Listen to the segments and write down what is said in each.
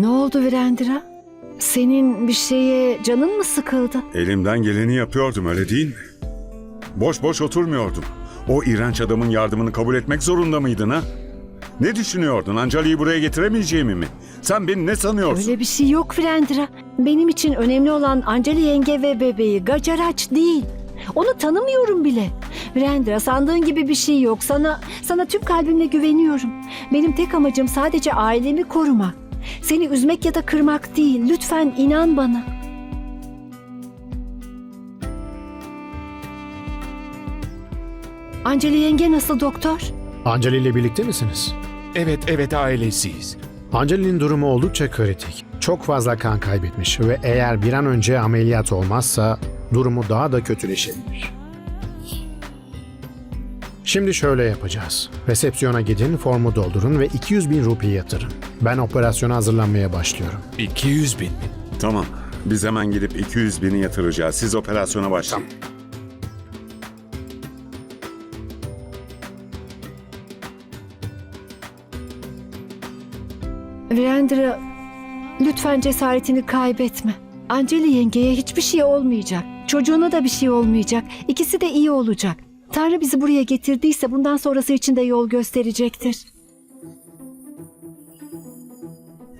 Ne oldu Virendra? Senin bir şeye canın mı sıkıldı? Elimden geleni yapıyordum öyle değil mi? Boş boş oturmuyordum. O iğrenç adamın yardımını kabul etmek zorunda mıydın ha? Ne düşünüyordun? Ancali'yi buraya getiremeyeceğimi mi? Sen beni ne sanıyorsun? Öyle bir şey yok Virendra. Benim için önemli olan Ancali yenge ve bebeği Gacaraç değil. Onu tanımıyorum bile. Virendra sandığın gibi bir şey yok. Sana, sana tüm kalbimle güveniyorum. Benim tek amacım sadece ailemi korumak. Seni üzmek ya da kırmak değil. Lütfen inan bana. Ancali yenge nasıl doktor? Anceli ile birlikte misiniz? Evet evet ailesiyiz. Anceli'nin durumu oldukça kritik. Çok fazla kan kaybetmiş ve eğer bir an önce ameliyat olmazsa durumu daha da kötüleşebilir. Şimdi şöyle yapacağız. Resepsiyona gidin, formu doldurun ve 200 bin rupi yatırın. Ben operasyona hazırlanmaya başlıyorum. 200 bin mi? Tamam. Biz hemen gidip 200 bini yatıracağız. Siz operasyona başlayın. Virendra, lütfen cesaretini kaybetme. Anceli yengeye hiçbir şey olmayacak. Çocuğuna da bir şey olmayacak. İkisi de iyi olacak. Tanrı bizi buraya getirdiyse bundan sonrası için de yol gösterecektir.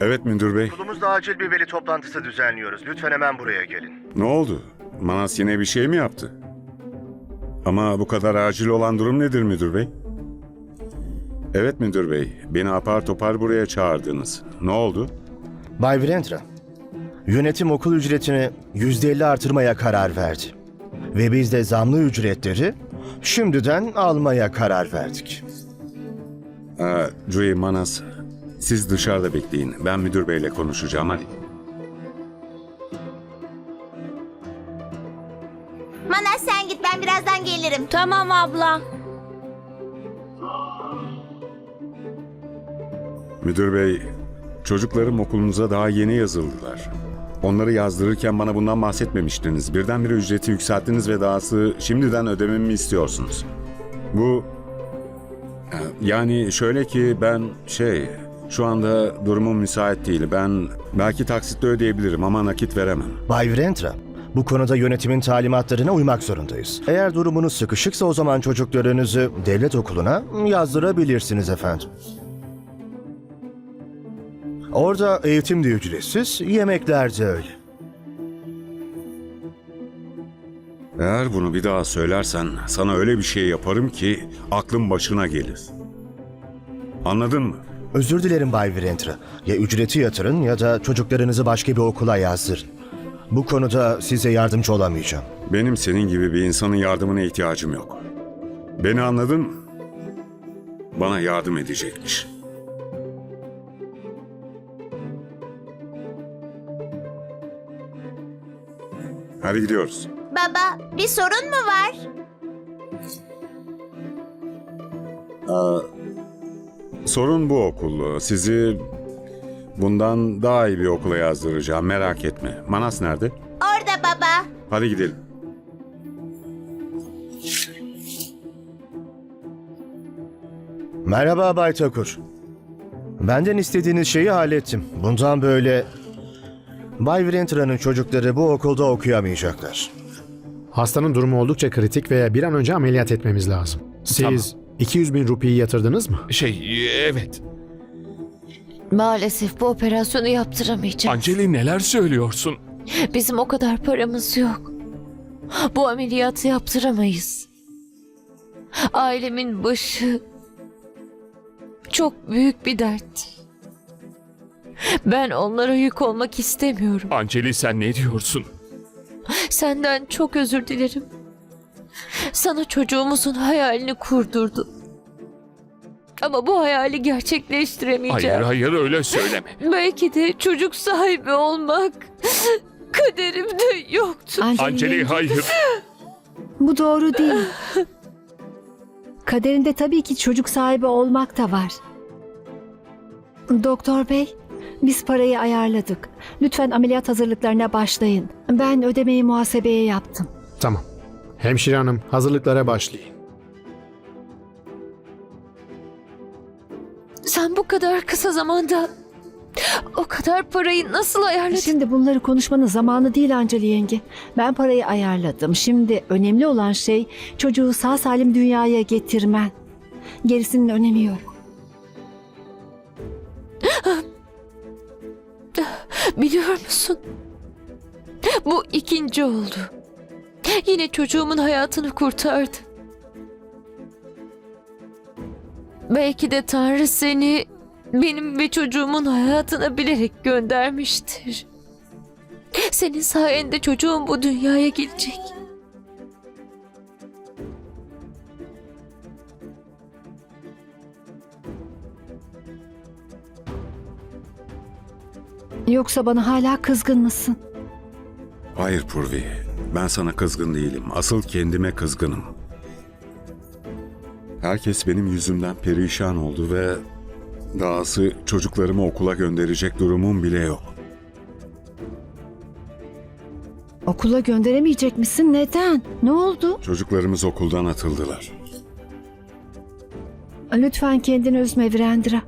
Evet müdür bey. Okulumuzda acil bir veli toplantısı düzenliyoruz. Lütfen hemen buraya gelin. Ne oldu? Manas yine bir şey mi yaptı? Ama bu kadar acil olan durum nedir müdür bey? Evet müdür bey. Beni apar topar buraya çağırdınız. Ne oldu? Bay Virendra, yönetim okul ücretini %50 artırmaya karar verdi. Ve biz de zamlı ücretleri şimdiden almaya karar verdik. Ee, Joey Manas, siz dışarıda bekleyin. Ben müdür beyle konuşacağım hadi. Manas sen git ben birazdan gelirim. Tamam abla. Müdür bey, çocuklarım okulunuza daha yeni yazıldılar. Onları yazdırırken bana bundan bahsetmemiştiniz. Birdenbire ücreti yükselttiniz ve dahası şimdiden ödememi istiyorsunuz. Bu... e, Yani şöyle ki ben şey... Şu anda durumum müsait değil. Ben belki taksitle ödeyebilirim ama nakit veremem. Bay Virendra, bu konuda yönetimin talimatlarına uymak zorundayız. Eğer durumunuz sıkışıksa o zaman çocuklarınızı devlet okuluna yazdırabilirsiniz efendim. Orada eğitim de ücretsiz, yemekler de öyle. Eğer bunu bir daha söylersen sana öyle bir şey yaparım ki aklın başına gelir. Anladın mı? Özür dilerim Bay Virendra. Ya ücreti yatırın ya da çocuklarınızı başka bir okula yazdırın. Bu konuda size yardımcı olamayacağım. Benim senin gibi bir insanın yardımına ihtiyacım yok. Beni anladın mı? Bana yardım edecekmiş. Hadi gidiyoruz. Baba bir sorun mu var? Sorun bu okul. Sizi bundan daha iyi bir okula yazdıracağım. Merak etme. Manas nerede? Orada baba. Hadi gidelim. Merhaba Bay Takur. Benden istediğiniz şeyi hallettim. Bundan böyle Bay Virendra'nın çocukları bu okulda okuyamayacaklar. Hastanın durumu oldukça kritik ve bir an önce ameliyat etmemiz lazım. Siz 200 bin rupiyi yatırdınız mı? Şey evet. Maalesef bu operasyonu yaptıramayacağım. Anceli neler söylüyorsun? Bizim o kadar paramız yok. Bu ameliyatı yaptıramayız. Ailemin başı çok büyük bir dert. Ben onlara yük olmak istemiyorum. Anceli sen ne diyorsun? Senden çok özür dilerim. Sana çocuğumuzun hayalini kurdurdum. Ama bu hayali gerçekleştiremeyeceğim. Hayır hayır öyle söyleme. Belki de çocuk sahibi olmak kaderimde yoktu. Anceli hayır. Bu doğru değil. Kaderinde tabii ki çocuk sahibi olmak da var. Doktor bey, biz parayı ayarladık. Lütfen ameliyat hazırlıklarına başlayın. Ben ödemeyi muhasebeye yaptım. Tamam. Hemşire hanım hazırlıklara başlayın. Sen bu kadar kısa zamanda O kadar parayı nasıl ayarladın? Şimdi bunları konuşmanın zamanı değil Anceli yenge. Ben parayı ayarladım. Şimdi önemli olan şey çocuğu sağ salim dünyaya getirmen. Gerisinin önemi yok. Biliyor musun? Bu ikinci oldu. Yine çocuğumun hayatını kurtardı. Belki de Tanrı seni benim ve çocuğumun hayatına bilerek göndermiştir. Senin sayende çocuğum bu dünyaya gelecek. Yoksa bana hala kızgın mısın? Hayır Purvi, ben sana kızgın değilim. Asıl kendime kızgınım. Herkes benim yüzümden perişan oldu ve dahası çocuklarımı okula gönderecek durumum bile yok. Okula gönderemeyecek misin? Neden? Ne oldu? Çocuklarımız okuldan atıldılar. Lütfen kendini üzme Virendra.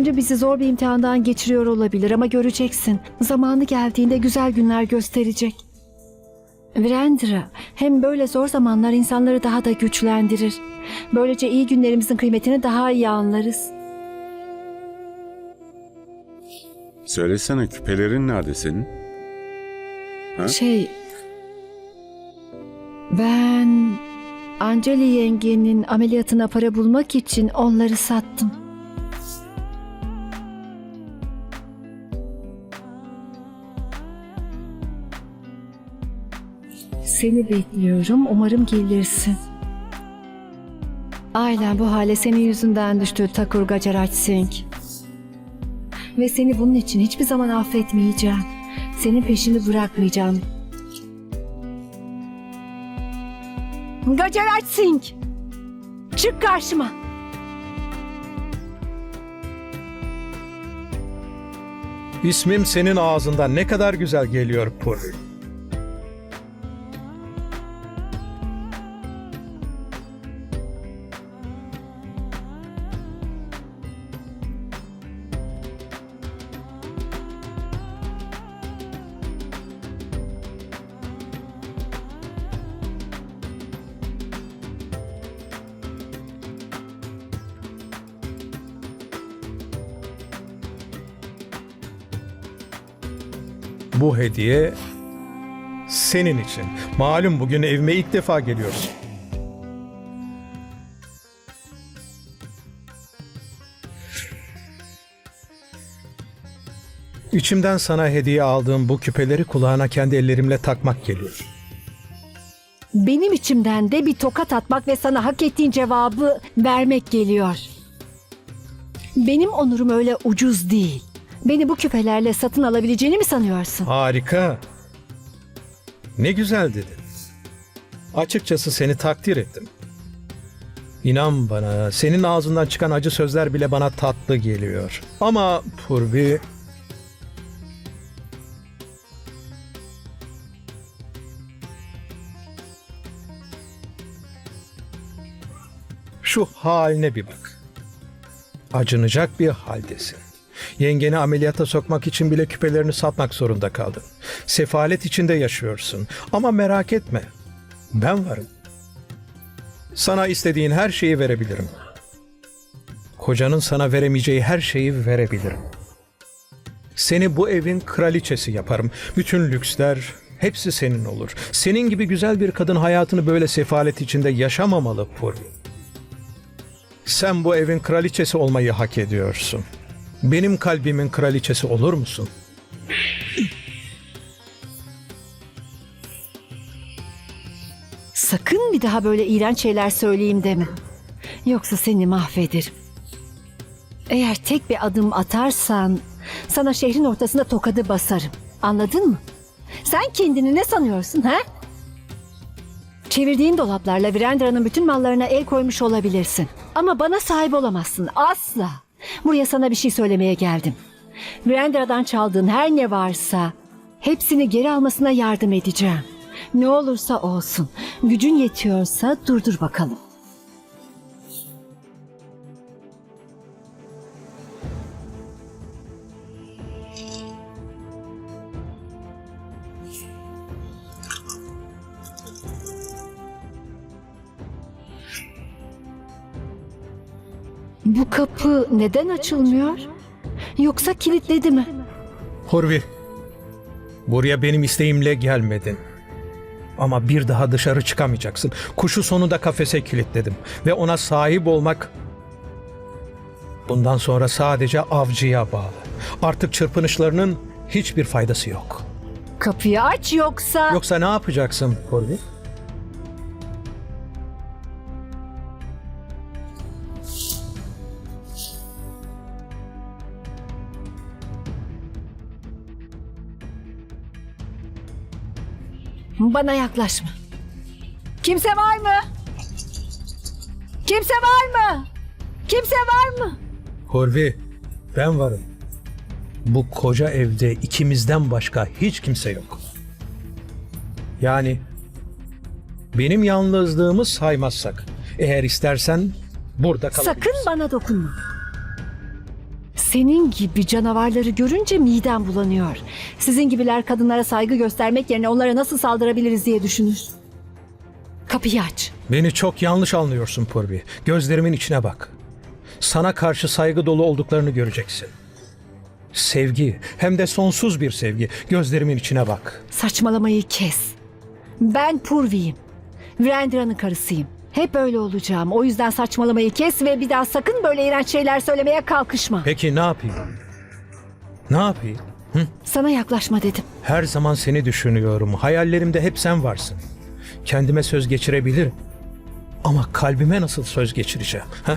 Tanrı bizi zor bir imtihandan geçiriyor olabilir ama göreceksin. Zamanı geldiğinde güzel günler gösterecek. Virendra, hem böyle zor zamanlar insanları daha da güçlendirir. Böylece iyi günlerimizin kıymetini daha iyi anlarız. Söylesene küpelerin nerede senin? Ha? Şey... Ben... Anceli yengenin ameliyatına para bulmak için onları sattım. Seni bekliyorum. Umarım gelirsin. Ailen bu hale senin yüzünden düştü Takur Gacaraj Singh. Ve seni bunun için hiçbir zaman affetmeyeceğim. Senin peşini bırakmayacağım. Gacaraj Singh! Çık karşıma! İsmim senin ağzından ne kadar güzel geliyor Purvi. Bu hediye senin için. Malum bugün evime ilk defa geliyorsun. İçimden sana hediye aldığım bu küpeleri kulağına kendi ellerimle takmak geliyor. Benim içimden de bir tokat atmak ve sana hak ettiğin cevabı vermek geliyor. Benim onurum öyle ucuz değil. Beni bu küpelerle satın alabileceğini mi sanıyorsun? Harika. Ne güzel dedin. Açıkçası seni takdir ettim. İnan bana, senin ağzından çıkan acı sözler bile bana tatlı geliyor. Ama Purvi... Şu haline bir bak. Acınacak bir haldesin. Yengeni ameliyata sokmak için bile küpelerini satmak zorunda kaldın. Sefalet içinde yaşıyorsun. Ama merak etme. Ben varım. Sana istediğin her şeyi verebilirim. Kocanın sana veremeyeceği her şeyi verebilirim. Seni bu evin kraliçesi yaparım. Bütün lüksler hepsi senin olur. Senin gibi güzel bir kadın hayatını böyle sefalet içinde yaşamamalı Purvi. Sen bu evin kraliçesi olmayı hak ediyorsun. Benim kalbimin kraliçesi olur musun? Sakın bir daha böyle iğrenç şeyler söyleyeyim deme. Yoksa seni mahvederim. Eğer tek bir adım atarsan sana şehrin ortasında tokadı basarım. Anladın mı? Sen kendini ne sanıyorsun ha? Çevirdiğin dolaplarla Virendra'nın bütün mallarına el koymuş olabilirsin. Ama bana sahip olamazsın. Asla. Buraya sana bir şey söylemeye geldim. Virendra'dan çaldığın her ne varsa hepsini geri almasına yardım edeceğim. Ne olursa olsun. Gücün yetiyorsa durdur bakalım. Bu kapı neden açılmıyor? Yoksa kilitledi mi? Hurvi, buraya benim isteğimle gelmedin. Ama bir daha dışarı çıkamayacaksın. Kuşu sonunda kafese kilitledim. Ve ona sahip olmak bundan sonra sadece avcıya bağlı. Artık çırpınışlarının hiçbir faydası yok. Kapıyı aç yoksa... Yoksa ne yapacaksın Hurvi? Bana yaklaşma. Kimse var mı? Kimse var mı? Kimse var mı? Hurvi, ben varım. Bu koca evde ikimizden başka hiç kimse yok. Yani benim yalnızlığımı saymazsak. Eğer istersen burada kalabilirsin. Sakın bana dokunma. Senin gibi canavarları görünce midem bulanıyor. Sizin gibiler kadınlara saygı göstermek yerine onlara nasıl saldırabiliriz diye düşünür. Kapıyı aç. Beni çok yanlış anlıyorsun Purvi. Gözlerimin içine bak. Sana karşı saygı dolu olduklarını göreceksin. Sevgi, hem de sonsuz bir sevgi. Gözlerimin içine bak. Saçmalamayı kes. Ben Purvi'yim. Virendra'nın karısıyım. Hep öyle olacağım. O yüzden saçmalamayı kes ve bir daha sakın böyle iğrenç şeyler söylemeye kalkışma. Peki ne yapayım? Ne yapayım? Sana yaklaşma dedim. Her zaman seni düşünüyorum. Hayallerimde hep sen varsın. Kendime söz geçirebilirim. Ama kalbime nasıl söz geçireceğim? Ha?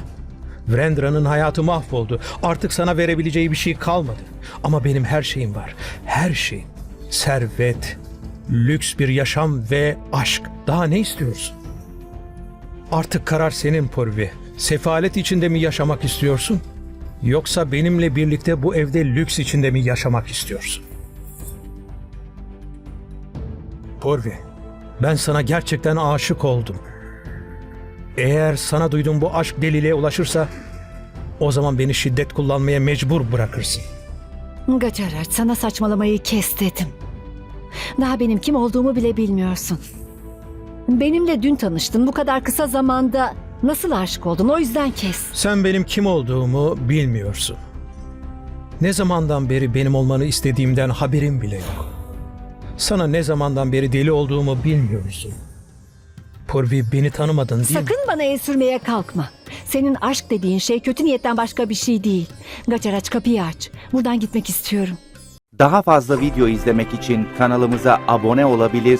Vrendra'nın hayatı mahvoldu. Artık sana verebileceği bir şey kalmadı. Ama benim her şeyim var. Her şeyim. Servet, lüks bir yaşam ve aşk. Daha ne istiyorsun? Artık karar senin Purvi. Sefalet içinde mi yaşamak istiyorsun? Yoksa benimle birlikte bu evde lüks içinde mi yaşamak istiyorsun? Purvi, ben sana gerçekten aşık oldum. Eğer sana duyduğum bu aşk deliliğe ulaşırsa o zaman beni şiddet kullanmaya mecbur bırakırsın. Gacarat sana saçmalamayı kes dedim. Daha benim kim olduğumu bile bilmiyorsun. Benimle dün tanıştın. Bu kadar kısa zamanda nasıl aşık oldun? O yüzden kes. Sen benim kim olduğumu bilmiyorsun. Ne zamandan beri benim olmanı istediğimden haberim bile yok. Sana ne zamandan beri deli olduğumu bilmiyorsun. Purvi beni tanımadın değil mi? Sakın bana el sürmeye kalkma. Senin aşk dediğin şey kötü niyetten başka bir şey değil. Gacar kapıyı aç. Buradan gitmek istiyorum. Daha fazla video izlemek için kanalımıza abone olabilir,